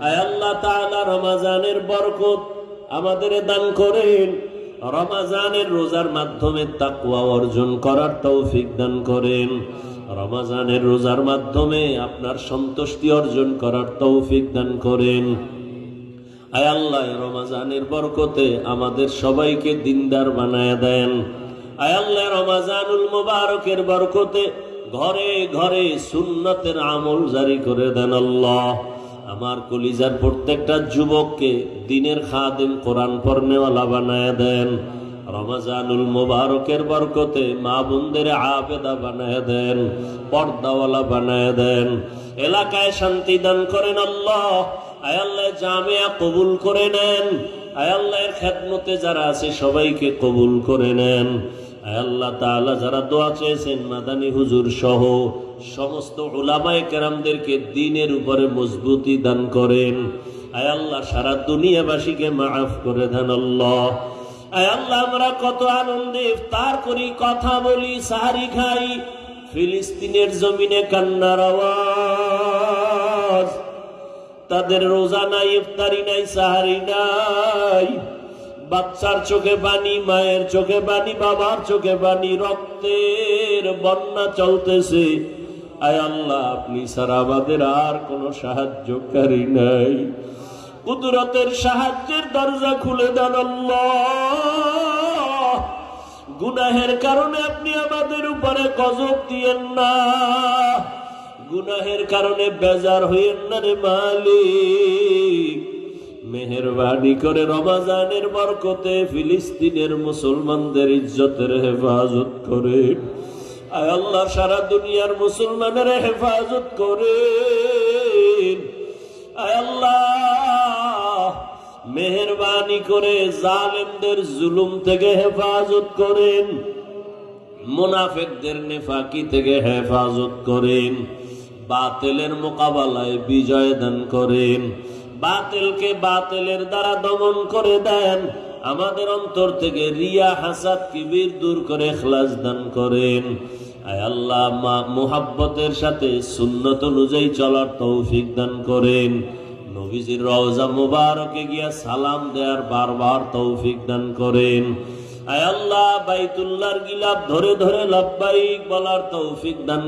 আয় আল্লাহ তাআলা রমাজানের বরকত আমাদের দান করেন। রমাজানের রোজার মাধ্যমে তাকওয়া অর্জন করার তৌফিক দান করেন। রমাজানের রোজার মাধ্যমে আপনার সন্তুষ্টি অর্জন করার তৌফিক দান করেন। আয় আল্লাহ, রমাজানের বরকতে আমাদের সবাইকে দিনদার বানায় দেন। আয় আল্লাহ, রমাজানুল মুবারকের বরকতে ঘরে ঘরে সুন্নতের আমল জারি করে দেন আল্লাহ। আমার কলিজার প্রত্যেকটা যুবককে দিনের খাদেম কোরআন পড়নেওয়ালা বানায় দেন। রমাজানুল মোবারকের বরকতে মা বোনদের আবেদা বানায় দেন, পর্দাওয়ালা বানায় দেন। এলাকায় শান্তি দান করেন আল্লাহ। আয়াল্লাহ জামিয়া কবুল করে নেন। আয়াল্লাহের খেদমতে যারা আছে সবাইকে কবুল করে নেন। আয়াল্লাহ তাআলা, যারা দোয়া চেয়েছেন, মাদানী হুজুর সহ সমস্ত উলামায়ে কেরামদেরকে দিনের উপরে মজবুতি দান করেন। সারা দুনিয়াবাসীকে মাফ করে দেন আল্লাহ, আমরা কত আনন্দে ইফতার করি, কথা বলি, সাহারি খাই। ফিলিস্তিনের জমিনে কান্নার আওয়াজ। তাদের রোজা নাই, ইফতারি নাই, সাহারি নাই। বাচ্চার চোখে পানি মায়ের চোখে পানি বাবার চোখে পানি রক্তের বন্যা চলতেছে। আয় আল্লাহ, আপনি সারা আমাদের আর কোনো সাহায্যকারী নাই। কুদরতের সাহায্যের দরজা খুলে দেন আল্লাহ। গুনাহের কারণে আপনি আমাদের উপরে গজব দিয়েন না। গুনাহের কারণে বেজার হইয়েন না রে মালিক। মেহরবানি করে রমাজানের বরকতে ফিলিস্তিনের মুসলমানদের ইজ্জতের হেফাজত করে। আয় আল্লাহ, সারা দুনিয়ার মুসলমানের হেফাজত করে। আয় আল্লাহ, মেহরবানি করে জালেমদের জুলুম থেকে হেফাজত করেন। মুনাফেকদের নেফাকি থেকে হেফাজত করেন। বাতিলের মোকাবেলায় বিজয় দান করেন। বাতিলকে বাতিলের দ্বারা দমন করে দেন। আমাদের অন্তর থেকে রিয়া, হাসাদ, কিবির দূর করে খ্লাস দান করেন। আল্লাহ মুহাব্বতের সাথে সুন্নত অনুযায়ী চলার তৌফিক দান করেন। নবীজির রওজা মুবারকে গিয়া সালাম দেওয়ার বারবার তৌফিক দান করেন। আয় আল্লাহ গিলাপ ধরে ধরে লাভবাইক বলার তৌফিক দান